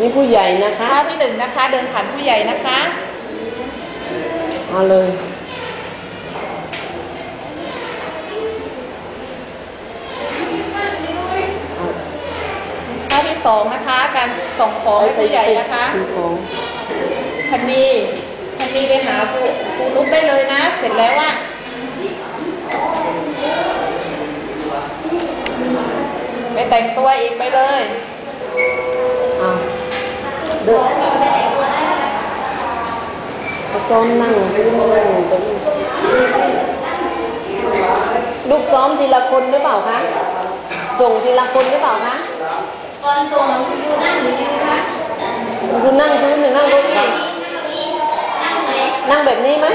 นี่ผู้ใหญ่นะคะ ท่าที่หนึ่งนะคะ เดินผ่านผู้ใหญ่นะคะ เอาเลย ท่าที่สองนะคะ การส่งของให้ผู้ใหญ่นะคะณของพันนีพันนีไปหาครูครูนุกได้เลยนะ เสร็จแล้วว่าไปแต่งตัวอีกไปเลย เอาเดิน เขาซ้อมนั่งไม่ได้นั่งเก้าอี้ลูกซ้อมทีละคนหรือเปล่าคะส่งทีละคนหรือเปล่าคะตอนส่งดูนั่งหรือยืนคะคุณนั่งพื้นหรือนั่งเก้าอี้นั่งเก้าอี้นั่งไหนนั่งแบบนี้ไหม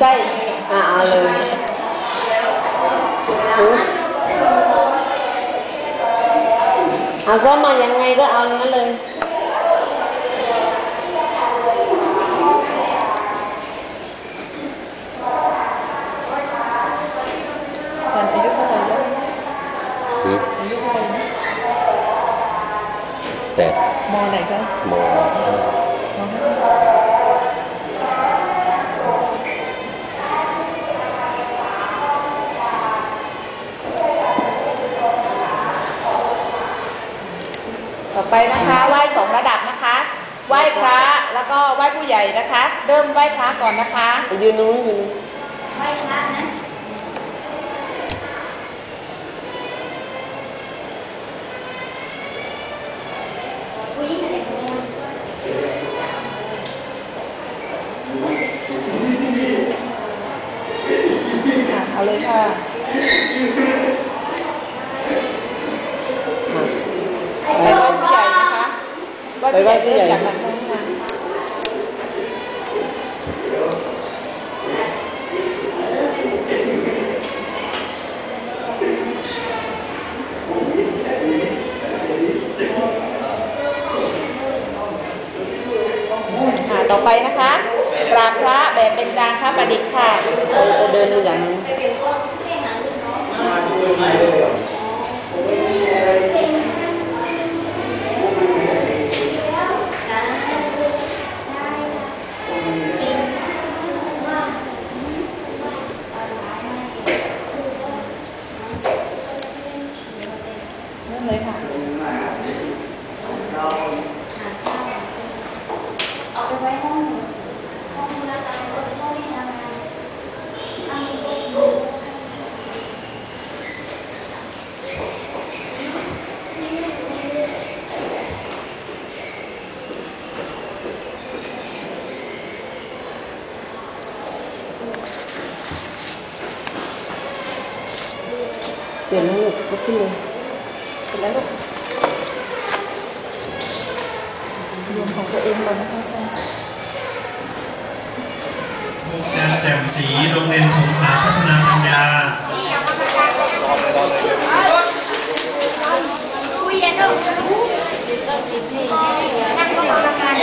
ใช่อ่าเอาเลยหูเอาซ้อมมายังไงก็เอาอย่างนั้นเลย ตอนอายุเท่าไหร่แล้ว หืม อายุเท่าไหร่นะ แปดมอไหนคะโมมห้าต่อไปนะคะไหว้สองระดับนะคะไหว้พระแล้วก็ไหว้ผู้ใหญ่นะคะ เริ่มไหว้พระก่อนนะคะ ไปยืนตรงนู้นยืนตรงนู้นไหว้พระนะ ผู้หญิงกับเด็กผู้หญิง ค่ะ เอาเลยค่ะอะ ไปไหว้ผู้ใหญ่นะคะไหว้ผู้ใหญ่เริ่มจากหลังข้างหน้าค่ะต่อไปนะคะ เป็นจานค้าประดิษฐ์ค่ะเดินอย่างนั้นไปเดี๋ยวก็ให้หาลูกน้องเลยค่ะ เอาไปไว้ห้องห้องนักการเมืองห้องวิชาการทำตัวดู เปลี่ยนแล้วลูกลุกขึ้นเลยเสร็จแล้วลูกรวมของตัวเองก่อนนะคะอาจารย์งานแจ่มสีโรงเรียนสงขลาพัฒนาปัญญาคุยกันด้วยนั่งก็มาการ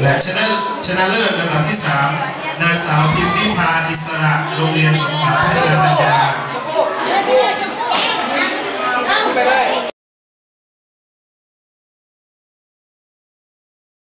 และชนะชนะเลิศลำดับที่ 3 นางสาวพิมพ์นิพาอิสระ โรงเรียนสงขลาพัฒนาปัญญา